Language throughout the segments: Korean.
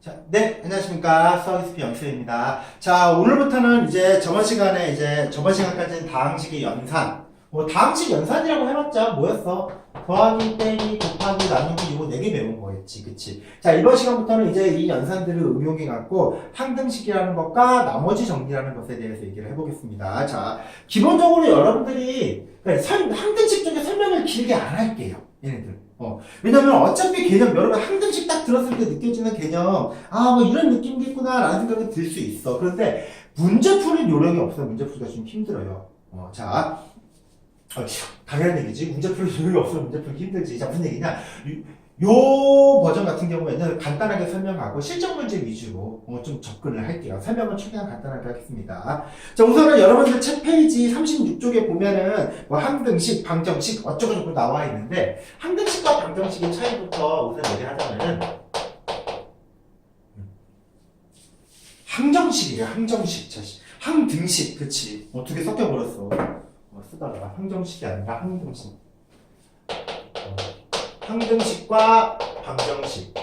자, 네, 안녕하십니까. 서비스 영수입니다. 자, 오늘부터는 이제 저번 시간에 이제 저번 시간까지는 다항식의 연산. 뭐, 다항식 연산이라고 해봤자 뭐였어? 더하기, 빼기, 곱하기, 나누기, 이거 4개 배운 거였지. 그치? 자, 이번 시간부터는 이제 이 연산들을 응용해 갖고 항등식이라는 것과 나머지 정리라는 것에 대해서 얘기를 해보겠습니다. 자, 기본적으로 여러분들이 항등식 쪽에 설명을 길게 안 할게요. 얘네들. 어. 왜냐면 어차피 개념, 여러분 항등식 딱 들었을 때 느껴지는 개념, 아, 뭐 이런 느낌이겠구나, 라는 생각이 들 수 있어. 그런데 문제 풀이 요령이 없어요. 문제 풀기가 좀 힘들어요. 어, 자. 어, 당연한 얘기지. 문제 풀 요령이 없으면 문제 풀기 힘들지. 자, 무슨 얘기냐. 요, 요 버전 같은 경우에는 간단하게 설명하고 실전 문제 위주로 어, 좀 접근을 할게요. 설명은 최대한 간단하게 하겠습니다. 자, 우선은 여러분들 책 페이지 36쪽에 보면은 뭐 항등식, 방정식 어쩌고저쩌고 나와 있는데 항등식과 방정식의 차이부터 우선 얘기하자면은 항정식이에요. 항정식. 자, 항등식. 그치. 어, 두 개 섞여버렸어. 어, 쓰다가 항정식이 아니라 항등식. 어, 항등식과 방정식.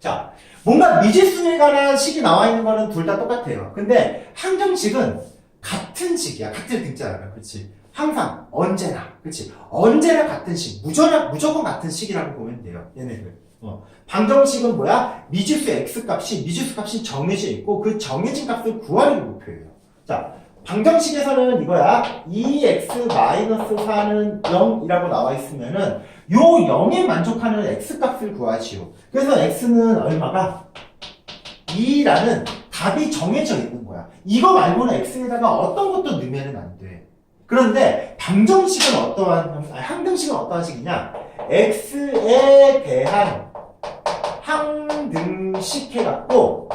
자, 뭔가 미지수에 관한 식이 나와 있는 거는 둘 다 똑같아요. 근데 항정식은 같은 식이야. 같은 등자라면. 그렇지. 항상 언제나. 그렇지. 언제나 같은 식. 무조건 무조건 같은 식이라고 보면 돼요. 얘네들. 어. 방정식은 뭐야? 미지수 x 값이 미지수 값이 정해져 있고 그 정해진 값을 구하는 게 목표예요. 자, 방정식에서는 이거야. 2x-4는 0이라고 나와 있으면은 요 0에 만족하는 x 값을 구하시오. 그래서 x는 얼마가? 2라는 답이 정해져 있는 거야. 이거 말고는 x에다가 어떤 것도 넣으면 안 돼. 그런데 방정식은 어떠한, 항등식은 어떠한 식이냐? x에 대한 항등식 해갖고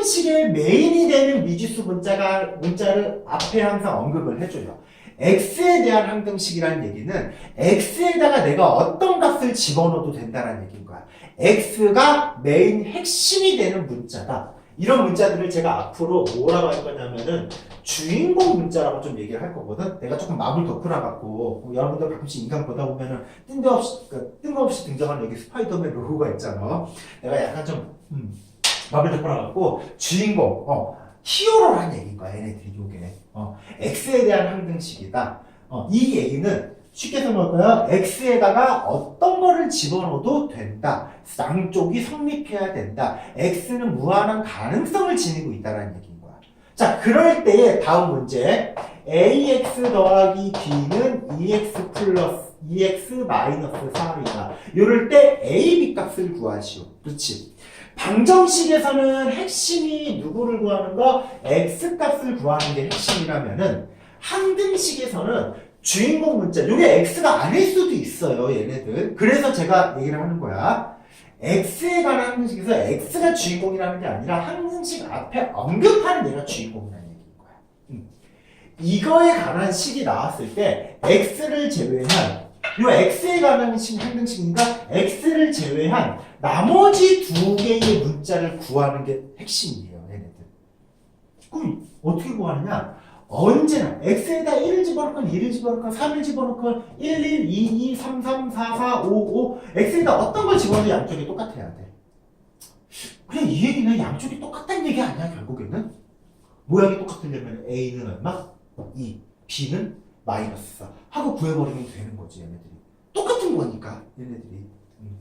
항등식의 메인이 되는 미지수 문자가, 문자를 앞에 항상 언급을 해줘요. x에 대한 항등식이라는 얘기는 x에다가 내가 어떤 값을 집어넣어도 된다는 얘기인 거야. x가 메인 핵심이 되는 문자다. 이런 문자들을 제가 앞으로 뭐라고 할 거냐면은 주인공 문자라고 좀 얘기를 할 거거든. 내가 조금 마블 덕후라 갖고 뭐 여러분들 가끔씩 인간 보다 보면은 뜬금없이 그 뜬금없이 등장하는 여기 스파이더맨 로고가 있잖아. 내가 약간 좀 음, 마블 덕후라 갖고 주인공 어 히어로라는 얘기인 거야. 얘네들이 요게 어 x에 대한 항등식이다. 어, 이 얘기는 쉽게 설명할까요? x에다가 어떤 거를 집어넣어도 된다. 양쪽이 성립해야 된다. x는 무한한 가능성을 지니고 있다는 얘기인 거야. 자, 그럴 때에 다음 문제. ax 더하기 b는 2x 플러스 2x 마이너스 4이다. 이럴 때 a, b 값을 구하시오. 그렇지. 방정식에서는 핵심이 누구를 구하는 거? x 값을 구하는 게 핵심이라면은 항등식에서는 주인공 문자, 요게 x가 아닐 수도 있어요, 얘네들. 그래서 제가 얘기를 하는 거야. x에 관한 항등식에서 x가 주인공이라는 게 아니라 항등식 앞에 언급하는 얘가 주인공이라는 얘기인 거야. 음. 이거에 관한 식이 나왔을 때 x를 제외한 요 x에 관한 식 항등식이니까 x를 제외한 나머지 두 개의 문자를 구하는 게 핵심이에요, 얘네들. 그럼 어떻게 구하느냐? 언제나 x에다 1을 집어넣건 2를 집어넣건 3을 집어넣건 1, 1, 2, 2, 3, 3, 4, 4, 5, 5 x에다 어떤 걸 집어넣어도 양쪽이 똑같아야 돼. 그냥 이 얘기는 양쪽이 똑같다는 얘기 아니야 결국에는? 모양이 똑같으려면 a는 얼마? 2, b는 마이너스 4 하고 구해버리면 되는 거지 얘네들이. 똑같은 거니까 얘네들이. 음.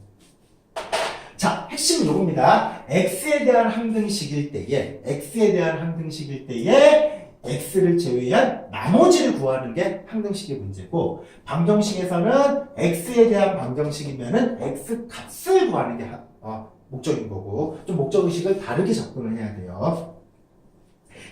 자, 핵심은 요겁니다. x에 대한 항등식일 때에 x에 대한 항등식일 때에 x를 제외한 나머지를 구하는 게 항등식의 문제고 방정식에서는 x에 대한 방정식이면은 x 값을 구하는 게 하- 어, 목적인 거고 좀 목적 의식을 다르게 접근을 해야 돼요.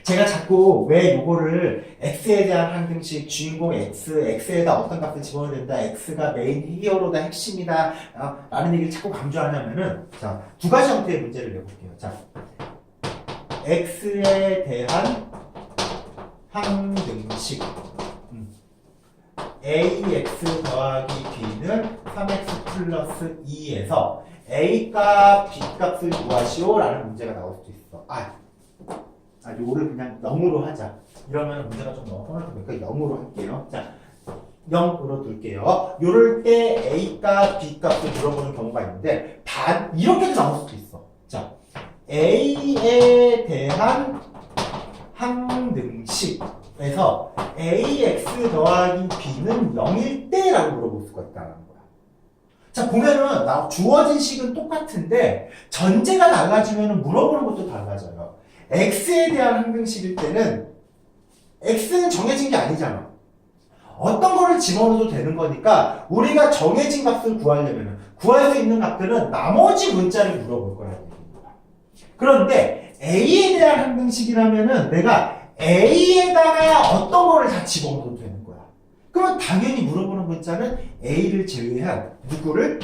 제가 자꾸 왜 요거를 x에 대한 항등식 주인공 x x에다 어떤 값을 집어넣어야 된다 x가 메인 히어로다 핵심이다 어, 라는 얘기를 자꾸 강조하냐면은 자 두 가지 형태의 문제를 내볼게요. 자 x에 대한 항등식 음. ax 더하기 b는 3x 플러스 2에서 a 값, b 값을 구하시오 라는 문제가 나올 수도 있어 아, 아 요를 그냥 0으로 하자 이러면 문제가 좀 너무 뻔할 테니까 0으로 할게요 자 0으로 둘게요. 요럴 때 A값, B값을 물어보는 경우가 있는데 반 이렇게도 나올 수도 있어. 자, A에 대한 항등식에서 AX 더하기 B는 0일 때라고 물어볼 수가 있다는 거야. 자, 보면은 나 주어진 식은 똑같은데 전제가 달라지면 물어보는 것도 달라져요. X에 대한 항등식일 때는 X는 정해진 게 아니잖아. 어떤 거를 집어넣어도 되는 거니까 우리가 정해진 값을 구하려면 구할 수 있는 값들은 나머지 문자를 물어볼 얘기입니다. 그런데 A에 대한 항등식이라면은 내가 A에다가 어떤 거를 다 집어넣어도 되는 거야. 그러면 당연히 물어보는 문자는 A를 제외한 누구를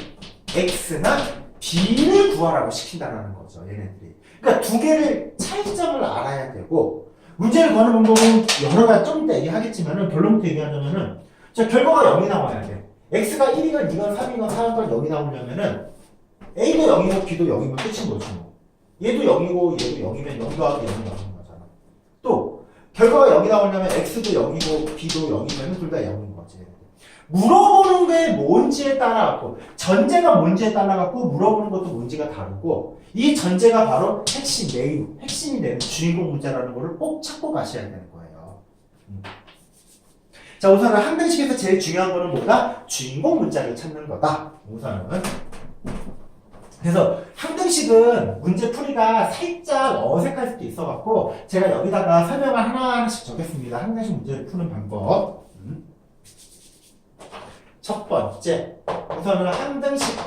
X나 B를 구하라고 시킨다는 거죠. 얘네들이. 그러니까 두 개를 차이점을 알아야 되고 문제를 거는 방법은 여러 가지 좀 이따 얘기하겠지만은 결론부터 얘기하자면은 자 결과가 0이 나와야 돼. x가 1이건 2건 3이건 4건 0이 나오려면은 a도 0이고 b도 0이면 끝인 거지 뭐. 얘도 0이고 얘도 0이면 0 더하기 0이 나오는 거잖아. 또 결과가 0이 나오려면 x도 0이고 b도 0이면 둘 다 0인 거지. 물어보는 게 뭔지에 따라 갖고 전제가 뭔지에 따라 갖고 물어보는 것도 뭔지가 다르고 이 전제가 바로 핵심 메인 핵심이 되는 주인공 문자라는 거를 꼭 찾고 가셔야 되는 거예요. 음. 자 우선은 항등식에서 제일 중요한 거는 뭐다? 주인공 문자를 찾는 거다. 우선은 그래서 항등식은 문제 풀이가 살짝 어색할 수도 있어갖고 제가 여기다가 설명을 하나하나씩 적겠습니다. 항등식 문제를 푸는 방법. 음. 첫 번째, 우선은 항등식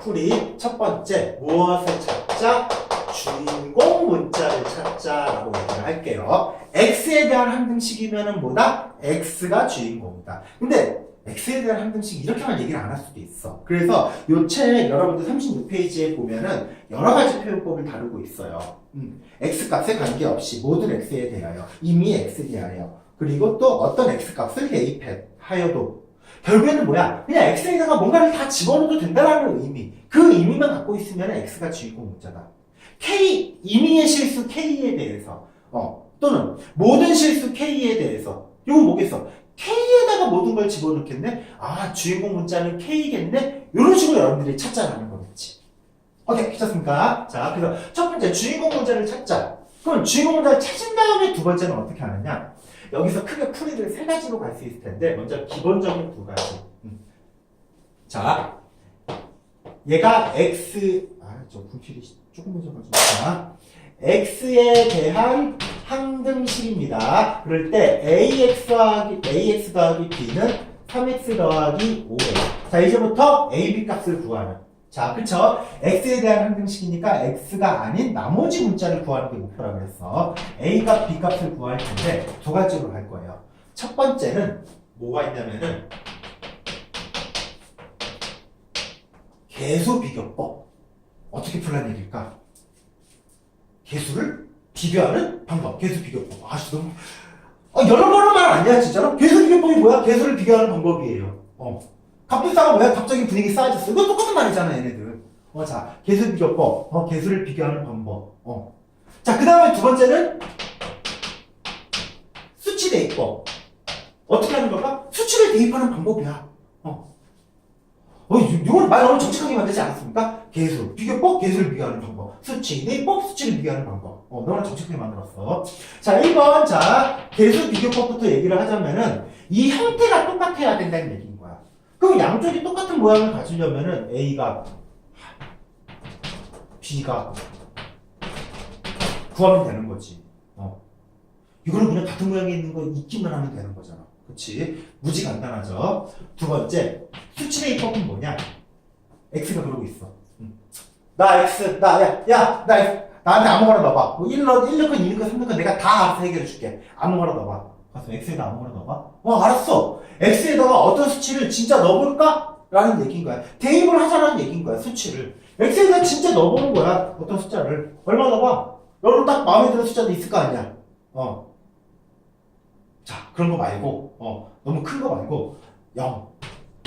풀이 첫 번째 무엇을 찾자? 주인공 문자를 찾자라고 얘기를 할게요. x에 대한 항등식이면은 뭐다? x가 주인공이다. 근데 x에 대한 항등식 이렇게만 얘기를 안 할 수도 있어. 그래서 요 책 여러분들 36페이지에 보면은 여러 가지 표현법을 다루고 있어요. 음, x 값에 관계없이 모든 x에 대하여 이미 x에 대하여 그리고 또 어떤 x값을 대입하여도 결국에는 뭐야? 그냥 x에다가 뭔가를 다 집어넣어도 된다라는 의미. 그 의미만 갖고 있으면 x가 주인공 문자다. k 임의의 실수 k에 대해서 어 또는 모든 실수 k에 대해서 이건 뭐겠어? k에다가 모든 걸 집어넣겠네. 아 주인공 문자는 k겠네. 이런 식으로 여러분들이 찾자라는 거겠지. 오케이 괜찮습니까? 자 그래서 첫 번째 주인공 문자를 찾자. 그럼 주인공 문자를 찾은 다음에 두 번째는 어떻게 하느냐? 여기서 크게 풀이를 세 가지로 갈 수 있을 텐데 먼저 기본적인 두 가지. 음. 자, 얘가 x 아저 분필이 조금 늦어가지고 자, x에 대한 항등식입니다. 그럴 때 ax 더하기 ax 더하기 b는 3x 더하기 5a. 자 이제부터 a, b 값을 구하는. 자, 그쵸? x에 대한 항등식이니까 x가 아닌 나머지 문자를 구하는 게 목표라 그랬어. a 값, b 값을 구할 텐데 두 가지로 할 거예요. 첫 번째는 뭐가 있냐면은 개수 비교법. 어떻게 풀란 얘기일까? 개수를 비교하는 방법. 개수 비교법. 아씨 너무 아, 여러 번은 말 아니야 진짜로? 개수 비교법이 뭐야? 개수를 비교하는 방법이에요. 어. 값비싸가 뭐야? 갑자기 분위기 싸해졌어. 이거 똑같은 말이잖아, 얘네들. 어, 자, 개수 비교법. 어, 개수를 비교하는 방법. 어. 자, 그 다음에 두 번째는 수치 대입법. 어떻게 하는 걸까? 수치를 대입하는 방법이야. 어. 어, 이- 이건 말 너무 정직하게 만들지 않았습니까? 개수, 비교법, 개수를 비교하는 방법. 수치, 대입법, 수치를 비교하는 방법. 어, 너무 정직하게 만들었어. 자, 1번. 자, 개수 비교법부터 얘기를 하자면은 이 형태가 똑같아야 된다는 거야. 그럼 양쪽이 똑같은 모양을 가지려면은 A가 B가 구하면 되는 거지. 어. 이거는 그냥 같은 모양이 있는 거 있기만 하면 되는 거잖아. 그치? 무지 간단하죠? 두 번째, 수치의 입법은 뭐냐? X가 그러고 있어. 음. 나 X, 나, 야, 야, 나 X. 나한테 아무거나 넣어봐. 뭐 1, 넣, 1 넣건 2 넣건 3 넣건 내가 다 알아서 해결해 줄게. 아무거나 넣어봐. 가서 X에다 아무거나 넣어봐. 어, 알았어. X에다가 어떤 수치를 진짜 넣어볼까? 라는 얘기인 거야. 대입을 하자라는 얘기인 거야, 수치를. X에다 진짜 넣어보는 거야, 어떤 숫자를. 얼마 넣어봐? 여러분 딱 마음에 드는 숫자도 있을 거 아니야. 어. 자, 그런 거 말고, 어, 너무 큰 거 말고, 0,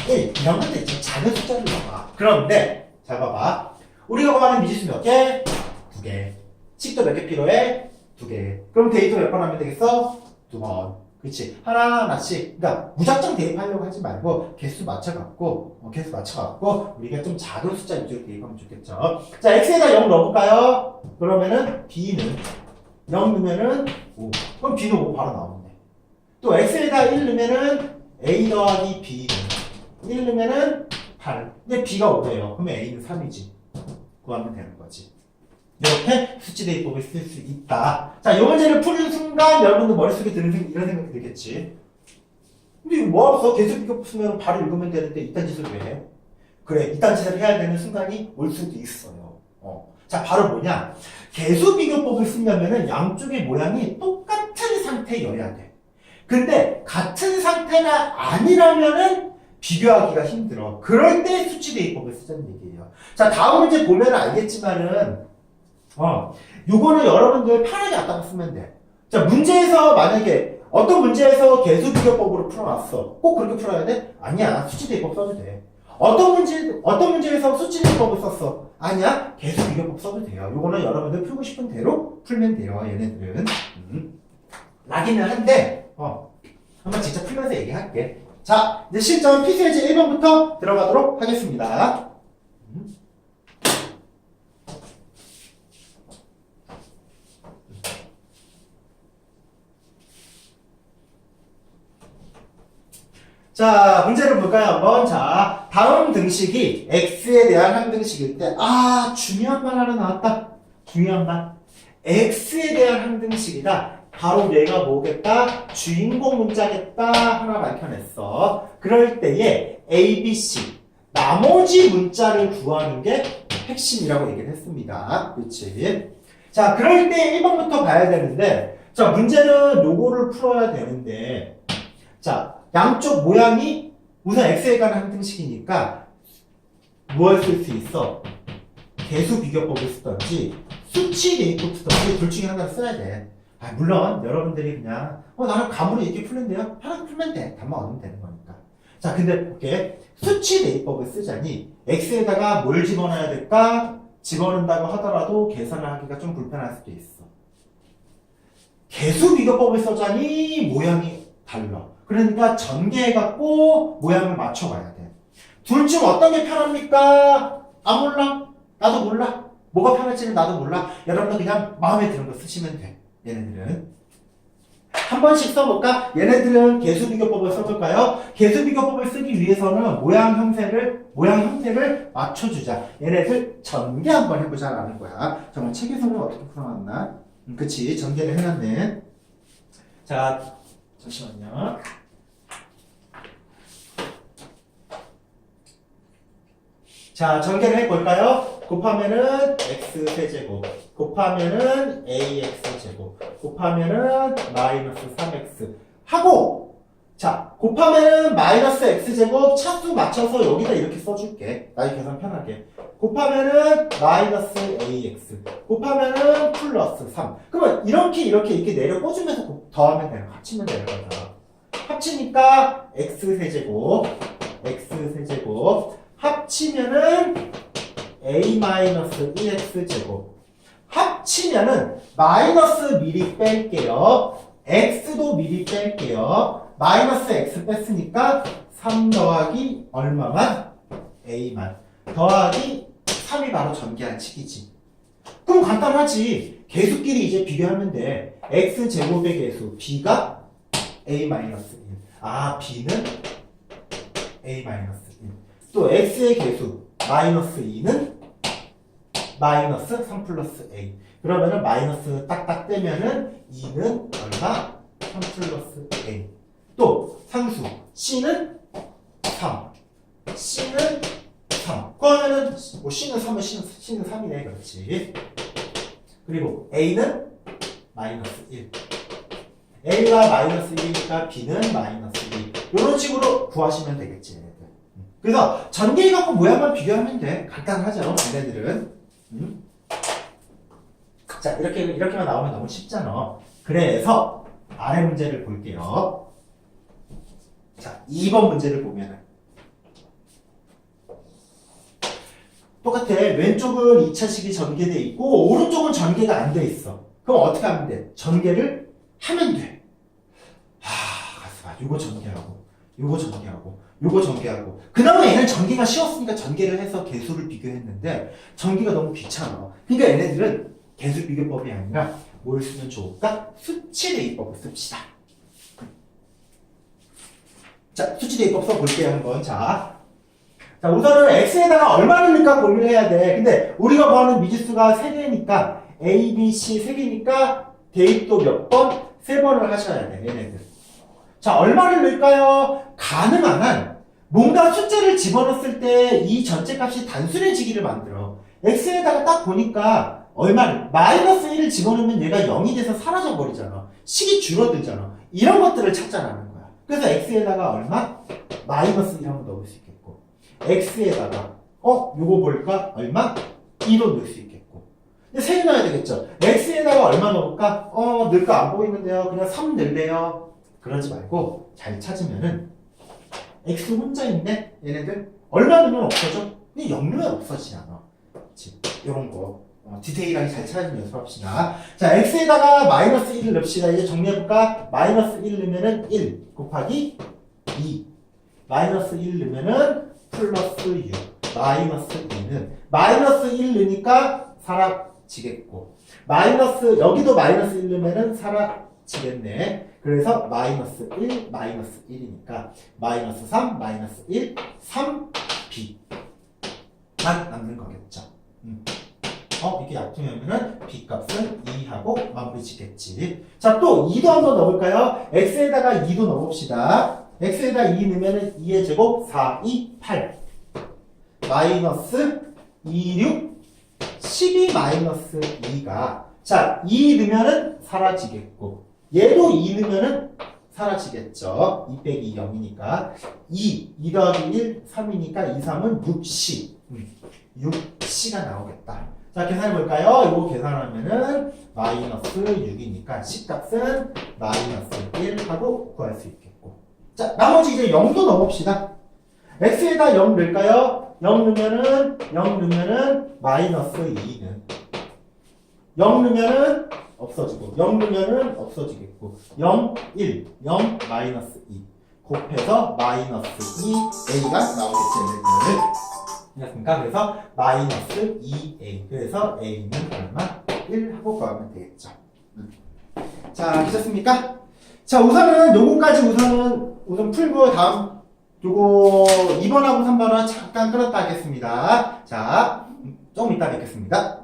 1, 이런 있죠. 작은 숫자를 넣어봐. 그런데, 잘 봐봐. 우리가 구하는 미지수 몇 개? 두 개. 식도 몇 개 필요해? 두 개. 그럼 데이터 몇 번 하면 되겠어? 두 번. 그치? 하나하나씩. 그러니까 무작정 대입하려고 하지 말고 개수 맞춰갖고 어, 개수 맞춰갖고 우리가 좀 작은 숫자 위주로 대입하면 좋겠죠. 자 x에다 0 넣어볼까요? 그러면은 b는 0 넣으면은 5 그럼 b는 5 바로 나오네 또 x에다 1 넣으면은 a 더하기 b는 1 넣으면은 8 근데 b가 5예요. 그러면 a는 3이지. 구하면 되는 거지 이렇게 수치 대입법을 쓸 수 있다. 자, 이 문제를 푸는 순간 여러분들 머릿속에 드는 생- 이런 생각이 들겠지. 근데 뭐 없어? 계속 이거 쓰면 바로 읽으면 되는데 이딴 짓을 왜 해? 그래, 이딴 짓을 해야 되는 순간이 올 수도 있어요. 어. 자, 바로 뭐냐? 개수 비교법을 쓰려면은 양쪽의 모양이 똑같은 상태여야 돼. 근데 같은 상태가 아니라면은 비교하기가 힘들어. 그럴 때 수치 대입법을 쓰자는 얘기예요. 자, 다음 문제 보면 알겠지만은 어, 요거는 여러분들 편하게 갖다가 쓰면 돼. 자, 문제에서 만약에 어떤 문제에서 개수 비교법으로 풀어놨어. 꼭 그렇게 풀어야 돼? 아니야. 수치 대입법 써도 돼. 어떤 문제, 어떤 문제에서 수치 대입법을 썼어? 아니야. 개수 비교법 써도 돼요. 요거는 여러분들 풀고 싶은 대로 풀면 돼요. 얘네들은. 음. 나기는 한데, 어, 한번 직접 풀면서 얘기할게. 자, 이제 실전 피스해지 1번부터 들어가도록 하겠습니다. 자, 문제를 볼까요, 한번? 자, 다음 등식이 x에 대한 항등식일 때, 아, 중요한 말 하나 나왔다. 중요한 말. x에 대한 항등식이다. 바로 얘가 뭐겠다? 주인공 문자겠다. 하나 밝혀냈어. 그럴 때에 a, b, c. 나머지 문자를 구하는 게 핵심이라고 얘기를 했습니다. 그렇지? 자, 그럴 때 1번부터 봐야 되는데, 자, 문제는 요거를 풀어야 되는데, 자, 양쪽 모양이 우선 x에 관한 항등식이니까 무엇을 쓸수 있어? 개수 비교법을 쓰던지 수치 대입법 쓰던지 둘 중에 하나를 써야 돼. 아, 물론 여러분들이 그냥 어 나는 감으로 이렇게 풀는데요. 편하게 풀면 돼. 답만 얻으면 되는 거니까. 자, 근데 볼게. 수치 대입법을 쓰자니 x에다가 뭘 집어넣어야 될까? 집어넣는다고 하더라도 계산을 하기가 좀 불편할 수도 있어. 개수 비교법을 써자니 모양이 달라. 그러니까 전개해갖고 모양을 맞춰가야 돼. 둘 중 어떤 게 편합니까? 아 몰라. 나도 몰라. 뭐가 편할지는 나도 몰라. 여러분은 그냥 마음에 드는 거 쓰시면 돼. 얘네들은. 한 번씩 써볼까? 얘네들은 개수 비교법을 써볼까요? 개수 비교법을 쓰기 위해서는 모양 형태를, 모양 형태를 맞춰주자. 얘네들 전개 한번 해보자라는 거야. 정말 책에서는 어떻게 풀어놨나? 음, 그치. 전개를 해놨네. 자, 잠시만요. 자, 전개를 해볼까요? 곱하면은 x 세제곱, 곱하면은 ax 제곱, 곱하면은 마이너스 3x 하고, 자, 곱하면은 마이너스 x 제곱 차수 맞춰서 여기다 이렇게 써줄게. 나이 계산 편하게. 곱하면은 마이너스 ax, 곱하면은 플러스 3. 그러면 이렇게 이렇게 이렇게 내려 꽂으면서 곱- 더하면 되는 거, 합치면 되는 거잖아. 합치니까 x 세제곱, x 세제곱, 합치면은 a-1x 제곱. 합치면은 마이너스 미리 뺄게요. x도 미리 뺄게요. 마이너스 x 뺐으니까 3 더하기 얼마만? a만. 더하기 3이 바로 전개한 식이지. 그럼 간단하지. 개수끼리 이제 비교하면 돼. x 제곱의 개수 b가 a-1. 아, b는 a-1. 또 x의 개수 마이너스 2는 마이너스 3 플러스 a. 그러면은 마이너스 딱딱 떼면은 2는 얼마? 3 플러스 a. 또 상수 c는 3. c는 3. 그러면은 뭐 c는 3은 c는, c는 3이네. 그렇지. 그리고 a는 마이너스 1. a가 마이너스 1이니까 b는 마이너스 2. 이런 식으로 구하시면 되겠지. 얘네들. 그래서 전개해 갖고 모양만 비교하면 돼. 간단하죠, 얘네들은. 음? 자, 이렇게, 이렇게만 나오면 너무 쉽잖아. 그래서, 아래 문제를 볼게요. 자, 2번 문제를 보면은. 똑같아. 왼쪽은 2차식이 전개돼 있고, 오른쪽은 전개가 안 돼 있어. 그럼 어떻게 하면 돼? 전개를 하면 돼. 하, 요거 전개하고 요거 전개하고 요거 전개하고 그 다음에 얘는 전개가 쉬웠으니까 전개를 해서 개수를 비교했는데 전개가 너무 귀찮아 그러니까 얘네들은 개수 비교법이 아니라 뭘 쓰면 좋을까? 수치 대입법을 씁시다 자 수치 대입법 써볼게요 한번 자, 자 우선은 x에다가 얼마를 넣을까 고민을 해야 돼 근데 우리가 구하는 미지수가 3개니까 a, b, c 3개니까 대입도 몇 번? 3번을 하셔야 돼 얘네들 자, 얼마를 넣을까요? 가능한 한 뭔가 숫자를 집어넣었을 때 이 전체 값이 단순해지기를 만들어. x에다가 딱 보니까 얼마를 마이너스 1을 집어넣으면 얘가 0이 돼서 사라져 버리잖아. 식이 줄어들잖아. 이런 것들을 찾자라는 거야. 그래서 x에다가 얼마? 마이너스 1 한번 넣을 수 있겠고. x에다가 어? 요거 볼까? 얼마? 2로 넣을 수 있겠고. 근데 3개 넣어야 되겠죠. x에다가 얼마 넣을까? 어, 넣을 거 안 보이는데요. 그냥 3 넣을래요. 그러지 말고 잘 찾으면은 x 혼자 있네 얘네들 얼마 넣으면 없어져? 근데 0 넣으면 없어지잖아 그치 이런 거 어, 디테일하게 잘 찾는 연습합시다. 자 x에다가 마이너스 1을 넣읍시다. 이제 정리해볼까? 마이너스 1 넣으면은 1 곱하기 2 마이너스 1 넣으면은 플러스 6 마이너스 2는 마이너스 1 넣으니까 사라지겠고. 마이너스 여기도 마이너스 1 넣으면은 사라지겠네. 그래서 마이너스 1, 마이너스 1이니까 마이너스 3, 마이너스 1, 3b만 남는 거겠죠. 음. 어, 이렇게 약분하면은 b 값은 2하고 마무리 짓겠지. 자, 또 2도 한 번 넣어볼까요? x에다가 2도 넣어봅시다. x에다 2 넣으면은 2의 제곱 4, 2, 8. 마이너스 2, 6, 12 마이너스 2가 자, 2 넣으면은 사라지겠고 얘도 2 넣으면은 사라지겠죠. 2 빼기 0이니까 2, 2 더하기 1, 3이니까 2, 3은 6시. 음, 6시가 나오겠다. 자, 계산해 볼까요? 이거 계산하면은 마이너스 6이니까 C 값은 마이너스 1 하고 구할 수 있겠고. 자, 나머지 이제 0도 넣어봅시다. x에다 0 넣을까요? 0 넣으면은 0 넣으면은 마이너스 2는 0 넣으면은 없어지고 0 넣으면은 없어지겠고 0, 1, 0, 마이너스 2 곱해서 마이너스 2a가 나오겠죠 됐습니까? 그래서 마이너스 2a 그래서 a는 얼마? 1 하고 구하면 되겠죠 음. 자 되셨습니까? 자 우선은 요거까지 우선은 우선 풀고 다음 요거 2번하고 3번은 잠깐 끊었다 하겠습니다 자 조금 이따 뵙겠습니다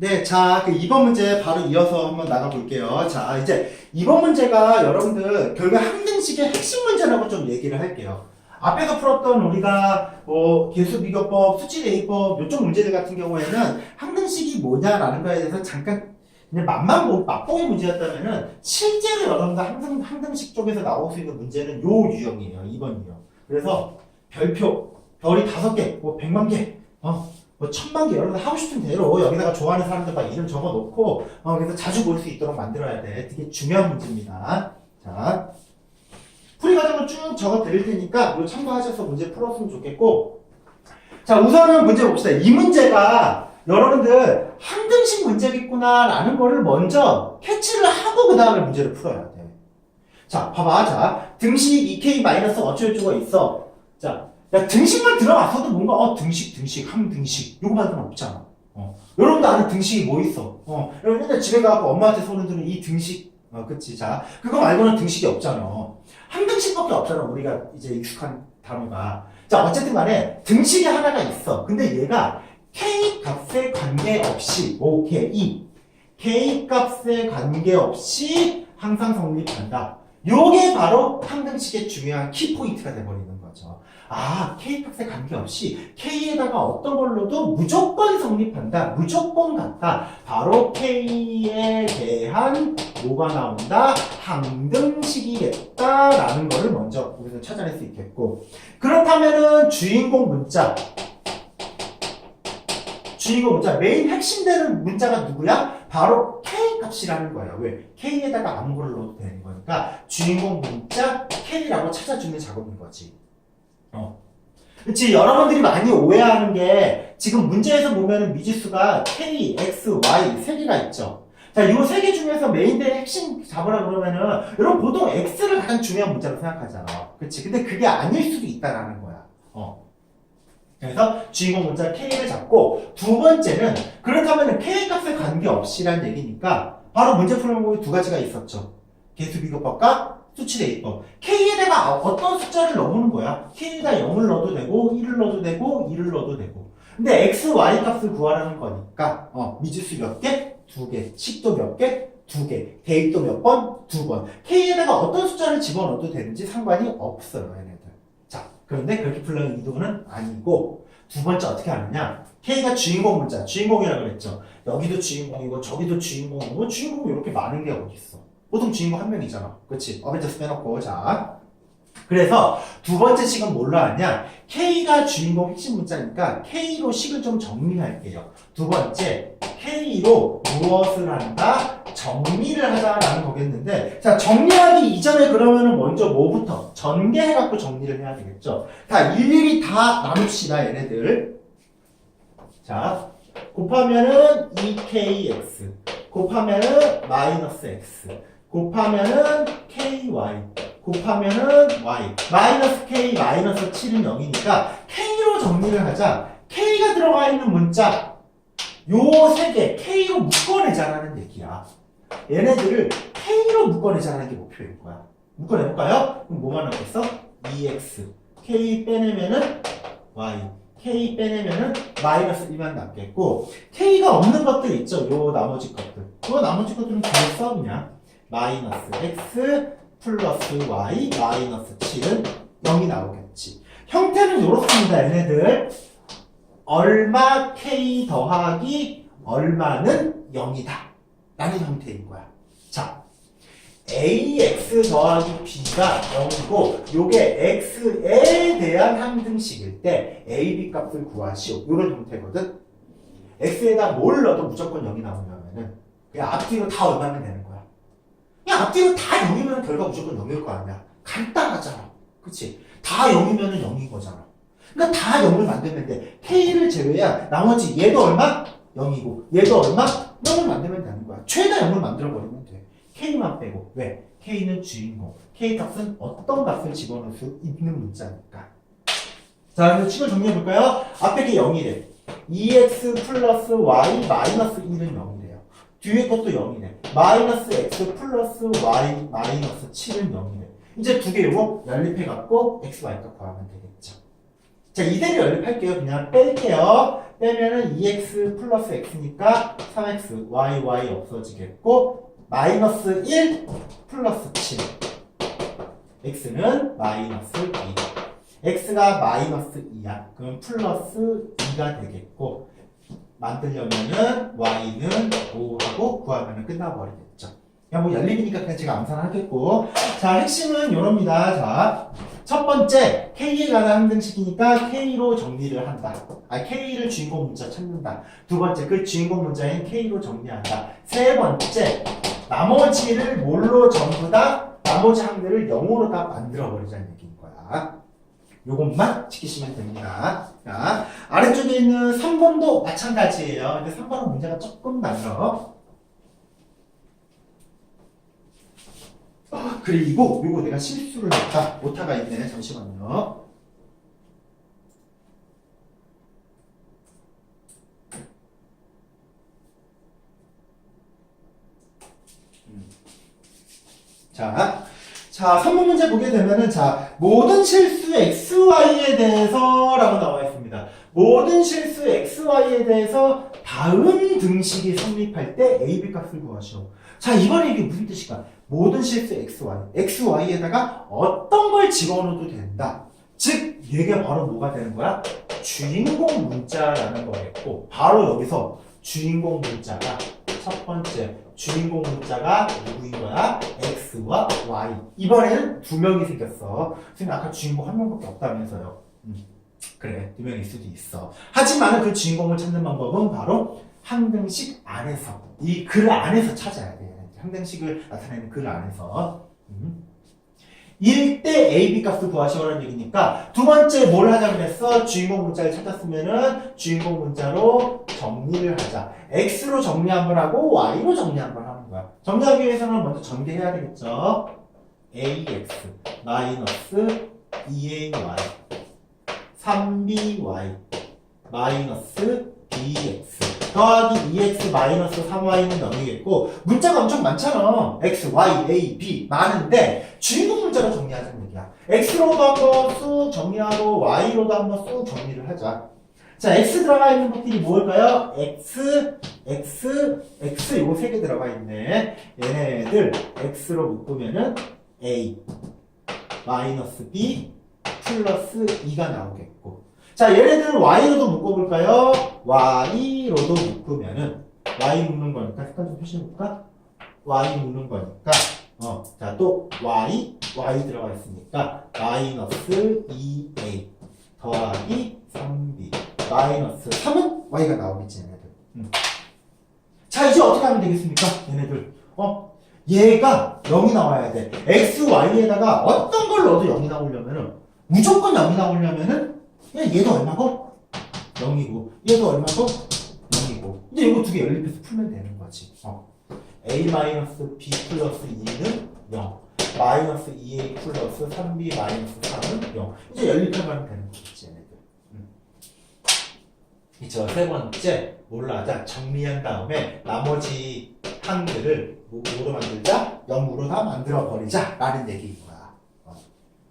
네, 자, 그 2번 문제 바로 이어서 한번 나가볼게요. 자, 이제 2번 문제가 여러분들 결국 항등식의 핵심 문제라고 좀 얘기를 할게요. 앞에서 풀었던 우리가 뭐 개수 비교법, 수치 대입법 이쪽 문제들 같은 경우에는 항등식이 뭐냐라는 거에 대해서 잠깐 그냥 맛만 보, 맛보기 문제였다면은 실제로 여러분들 항등, 항등식 쪽에서 나올 수 있는 문제는 요 유형이에요. 2번 유형. 그래서 별표, 별이 다섯 개, 뭐 백만 개, 어, 뭐 천만 개 여러분 하고 싶은 대로 여기다가 좋아하는 사람들 막 이름 적어 놓고 어, 그래서 자주 볼 수 있도록 만들어야 돼. 되게 중요한 문제입니다. 자, 풀이 과정을 쭉 적어 드릴 테니까 이거 참고하셔서 문제 풀었으면 좋겠고 자, 우선은 문제 봅시다. 이 문제가 여러분들 한 등식 문제겠구나라는 거를 먼저 캐치를 하고 그 다음에 문제를 풀어야 돼. 자, 봐봐. 자, 등식 2k 마이너스 어쩌고저쩌고 있어. 자, 야, 등식만 들어왔어도 뭔가, 어, 등식, 등식, 함 등식. 요거만은 없잖아. 어. 여러분도 아는 등식이 뭐 있어? 어. 여러분 맨날 집에 가고 엄마한테 손을 드는 이 등식. 어, 그치. 자, 그거 말고는 등식이 없잖아. 함등식밖에 없잖아. 우리가 이제 익숙한 단어가. 자, 어쨌든 간에 등식이 하나가 있어. 근데 얘가 K 값에 관계없이, 오케이. K 값에 관계없이 항상 성립한다. 요게 바로 함등식의 중요한 키포인트가 돼버리는 거죠. 아, K값에 관계없이 K에다가 어떤 걸로도 무조건 성립한다. 무조건 같다. 바로 K에 대한 뭐가 나온다? 항등식이겠다라는 거를 먼저 우리는 찾아낼 수 있겠고 그렇다면은 주인공 문자 주인공 문자 메인 핵심되는 문자가 누구야? 바로 K 값이라는 거예요. 왜? K에다가 아무 걸 넣어도 되는 거니까 주인공 문자 K라고 찾아주는 작업인 거지. 어. 그치, 여러분들이 많이 오해하는 게, 지금 문제에서 보면은 미지수가 K, X, Y 세 개가 있죠. 자, 이 세 개 중에서 메인된 핵심 잡으라 그러면은, 여러분 보통 X를 가장 중요한 문자로 생각하잖아. 그치? 근데 그게 아닐 수도 있다라는 거야. 어. 그래서 주인공 문자 K를 잡고, 두 번째는, 그렇다면 K 값에 관계없이란 얘기니까, 바로 문제 풀는 법이 두 가지가 있었죠. 개수 비교법과 수치 대 입법. K에다가 어떤 숫자를 넣는 거야? K에다 0을 넣어도 되고, 1을 넣어도 되고, 2를 넣어도 되고. 근데 X, Y 값을 구하라는 거니까, 어, 미지수 몇 개? 두 개. 식도 몇 개? 두 개. 대입도 몇 번? 두 번. K에다가 어떤 숫자를 집어넣어도 되는지 상관이 없어요, 얘네들. 자, 그런데 그렇게 풀려는 이도는 아니고, 두 번째 어떻게 하느냐? K가 주인공 문자, 주인공이라고 그랬죠. 여기도 주인공이고, 저기도 주인공이고, 주인공이 이렇게 많은 게 어딨어. 보통 주인공 한 명이잖아. 그치? 어벤져스 빼놓고, 자. 그래서 두 번째 식은 뭘로 하냐? K가 주인공 핵심 문자니까 K로 식을 좀 정리할게요. 두 번째, K로 무엇을 한다? 정리를 하자라는 거겠는데, 자, 정리하기 이전에 그러면은 먼저 뭐부터? 전개해갖고 정리를 해야 되겠죠. 자, 일일이 다 나눕시다, 얘네들. 자, 곱하면은 2KX, 곱하면은 마이너스 X, 곱하면은 KY, 곱하면은 Y, 마이너스 K, 마이너스 7은 0이니까 K로 정리를 하자. K가 들어가 있는 문자, 요 세 개, K로 묶어내자라는 얘기야. 얘네들을 K로 묶어내자라는 게 목표인 거야. 묶어내볼까요? 그럼 뭐만 남겠어? 2X. K 빼내면은 Y. K 빼내면은 마이너스 1만 남겠고, K가 없는 것들 있죠? 요 나머지 것들. 그 나머지 것들은 잘 써, 그냥. 마이너스 X 플러스 Y 마이너스 7은 0이 나오겠지. 형태는 이렇습니다, 얘네들. 얼마 K 더하기 얼마는 0이다. 라는 형태인 거야. 자, AX 더하기 B가 0이고, 요게 X에 대한 항등식일 때 AB 값을 구하시오. 요런 형태거든. X에다 뭘 넣어도 무조건 0이 나오려면은, 그냥 앞뒤로 다 얼마면 되는 앞뒤로 다 0이면 결과 무조건 0일 거 아니야. 간단하잖아. 그치? 다 0이면 0인 거잖아. 그러니까 다 0을 만들면 돼. K를 제외한 나머지 얘도 얼마? 0이고 얘도 얼마? 0을 만들면 되는 거야. 최다 0을 만들어버리면 돼. K만 빼고. 왜? K는 주인공. K 값은 어떤 값을 집어넣을 수 있는 문자니까. 자, 그래서 식을 정리해볼까요? 앞에 게 0이래. 2x 플러스 y 마이너스 1은 0이래요. 뒤에 것도 0이네. 마이너스 x 플러스 y 마이너스 7은 0이네. 이제 두개 요거 연립해갖고 x, y 값 구하면 되겠죠. 자, 이대로 연립할게요. 그냥 뺄게요. 빼면은 2x 플러스 x니까 3x, y, y 없어지겠고, 마이너스 1 플러스 7. x는 마이너스 2. x가 마이너스 2야. 그럼 플러스 2가 되겠고, 만들려면은 y는 5하고 구하면은 끝나버리겠죠. 그냥 뭐 연립이니까 그냥 제가 암산을 하겠고. 자, 핵심은 요럽니다. 자, 첫 번째, K에 관한 항등식이니까 K로 정리를 한다. 아, K를 주인공 문자 찾는다. 두 번째, 그 주인공 문자인 K로 정리한다. 세 번째, 나머지를 뭘로 전부 다, 나머지 항들을 0으로 다 만들어버리자는 얘기인 거야. 요것만 지키시면 됩니다. 자, 아래쪽에 있는 3번도 마찬가지예요. 근데 3번은 문제가 조금. 아, 그리고 요거 내가 실수를 했다. 오타가 있네. 잠시만요. 음. 자, 자, 3번 문제 보게 되면은, 자, 모든 실수 XY에 대해서 라고 나와 있습니다. 모든 실수 XY에 대해서 다음 등식이 성립할 때 AB 값을 구하시오. 자, 이번에 이게 무슨 뜻일까? 모든 실수 XY, XY에다가 어떤 걸 집어넣어도 된다. 즉, 얘가 바로 뭐가 되는 거야? 주인공 문자라는 거였고, 바로 여기서 주인공 문자가 첫 번째, 주인공 문자가 누구인 거야? X와 Y. 이번에는 두 명이 생겼어. 선생님, 아까 주인공 한 명밖에 없다면서요. 음, 그래, 두 명일 수도 있어. 하지만 그 주인공을 찾는 방법은 바로 항등식 안에서, 이 글 안에서 찾아야 돼. 항등식을 나타내는 글 안에서. 음. 1대 AB 값을 구하시오라는 얘기니까 두 번째 뭘 하자 그랬어? 주인공 문자를 찾았으면은 주인공 문자로 정리를 하자. X로 정리 한번 하고 y로 정리 한번 하는 거야. 정리하기 위해서는 먼저 전개해야 되겠죠. ax 마이너스 2ay 3by 마이너스 bx 더하기 2x 마이너스 3y는 0이겠고 문자가 엄청 많잖아. x, y, a, b 많은데 주인공 문자로 정리하자는 얘기야. x로도 한번 쑥 정리하고 y로도 한번 쑥 정리를 하자. 자, x 들어가 있는 것들이 뭘까요? x, x, x 요거 세 개 들어가 있네. 얘네들 x로 묶으면은 a 마이너스 b 플러스 2가 나오겠고. 자, 얘네들 y로도 묶어볼까요? y로도 묶으면은 y 묶는 거니까 색깔 좀 표시해볼까? y 묶는 거니까 어, 자, 또 y, y 들어가 있으니까 마이너스 2a 더하기 3b 마이너스 3은 y가 나오겠지 얘네들. 음. 자, 이제 어떻게 하면 되겠습니까? 얘네들. 어? 얘가 0이 나와야 돼. x, y에다가 어떤 걸 넣어도 0이 나오려면은 무조건 0이 나오려면은 그냥 얘도 얼마고? 0이고 얘도 얼마고? 0이고 이제 이거 두 개 연립해서 풀면 되는 거지 어. a 마이너스 b 플러스 2는 0 마이너스 2a 플러스 3b 마이너스 3은 0 이제 연립해가면 되는 거지. 이제 세 번째 하자 정리한 다음에 나머지 항들을 뭐- 뭐로 만들자? 0으로 다 만들어 버리자 라는 얘기인 거야 어.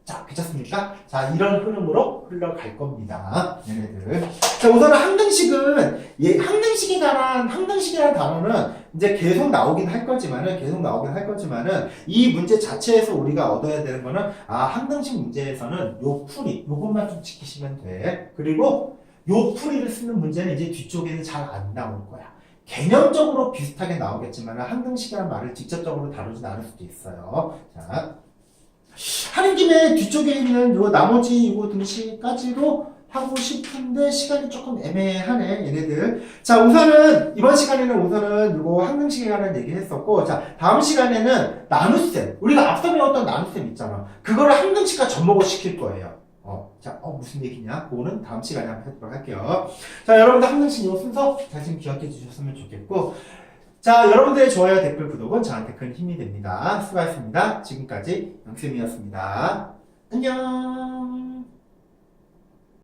자, 괜찮습니까? 자, 이런 흐름으로 흘러갈 겁니다. 얘네들. 자, 우선은 항등식은, 예, 항등식에 관한, 항등식이라는 단어는 이제 계속 나오긴 할 거지만은, 계속 나오긴 할 거지만은, 이 문제 자체에서 우리가 얻어야 되는 거는, 아, 항등식 문제에서는 요 풀이, 요것만 좀 지키시면 돼. 그리고 요 풀이를 쓰는 문제는 이제 뒤쪽에는 잘 안 나올 거야. 개념적으로 비슷하게 나오겠지만, 항등식이라는 말을 직접적으로 다루진 않을 수도 있어요. 자. 하는 김에 뒤쪽에 있는 요 나머지 요 등식까지도 하고 싶은데 시간이 조금 애매하네 얘네들 자 우선은 이번 시간에는 우선은 요거 항등식에 관한 얘기 했었고 자 다음 시간에는 나눗셈 우리가 앞서 배웠던 나눗셈 있잖아 그거를 항등식과 접목을 시킬 거예요 어, 자, 어, 무슨 얘기냐? 그거는 다음 시간에 한번 해보도록 할게요. 자, 여러분들 항등식 요 순서 잘좀 기억해 주셨으면 좋겠고, 자, 여러분들의 좋아요, 댓글, 구독은 저한테 큰 힘이 됩니다. 수고하셨습니다. 지금까지 영쌤이었습니다. 안녕!